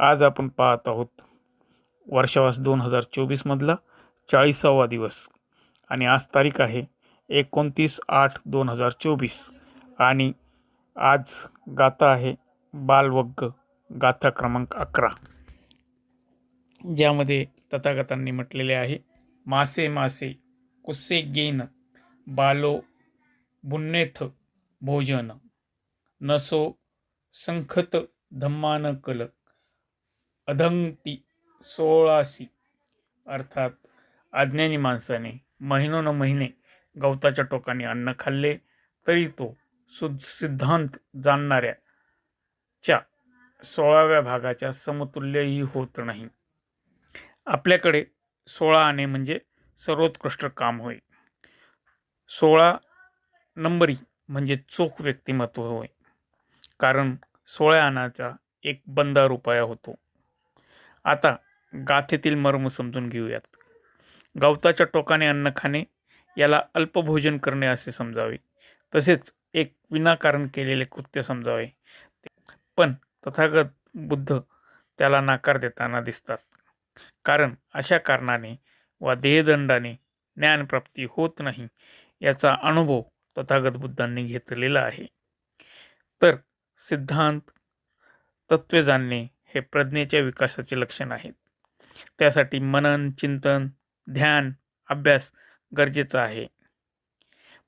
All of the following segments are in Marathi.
आज आपण पाहत आहोत वर्षावास दोन हजार चोवीसमधला चाळीसावा दिवस. आणि आज तारीख आहे एकोणतीस आठ दोन हजार चोवीस. आणि आज गाथा आहे बालवग्ग गाथा क्रमांक अकरा. ज्यामध्ये तथागतांनी म्हटलेले आहे मासे मासे कुस्से गेन बालो बुन्नेथ भोजन नसो संखत धम्मान कल अधंती सोळासी. अर्थात अज्ञानी माणसाने महिनोन महिने गवताच्या टोकाने अन्न खाल्ले तरी तो सुद सिद्धांत जाणणाऱ्या च्या सोळाव्या भागाच्या समतुल्यही होत नाही. आपल्याकडे सोळा आणे म्हणजे सर्वोत्कृष्ट काम होय. सोळा नंबरी म्हणजे चोख व्यक्तिमत्व होय. कारण सोळा आणाचा एक बंदार उपाय होतो. आता गाथेतील मर्म समजून घेऊयात. गवताच्या टोकाने अन्न खाणे याला अल्पभोजन करणे असे समजावे. तसेच एक विनाकारण केलेले कृत्य समजावे. पण तथागत बुद्ध त्याला नाकार देताना दिसतात. कारण अशा कारणाने वा देहदंडाने ज्ञानप्राप्ती होत नाही याचा अनुभव तथागत बुद्धांनी घेतलेला आहे. तर सिद्धांत तत्वे जाणणे हे प्रज्ञेच्या विकासाचे लक्षण आहेत. त्यासाठी मनन चिंतन ध्यान अभ्यास गरजेचा आहे.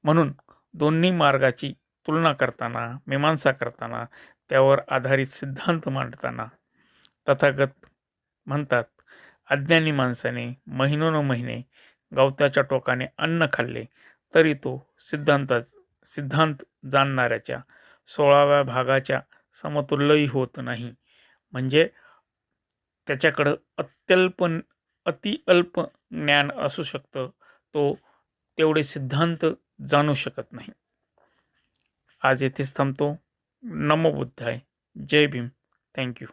म्हणून दोन्ही मार्गाची तुलना करताना मीमांसा करताना त्यावर आधारित सिद्धांत मांडताना तथागत म्हणतात अज्ञानी माणसाने महिनोन महिने गवताच्या टोकाने अन्न खाल्ले तरी तो सिद्धांता सिद्धांत जाणणाऱ्याच्या सोळाव्या भागाच्या समतुल्यही होत नाही. म्हणजे त्याच्याकडं अत्यल्प अतिअल्प ज्ञान असू शकतं. तो तेवढे सिद्धांत जाणू शकत नाही. आज येथेच थांबतो. नमो बुद्धाय जय भीम. थँक्यू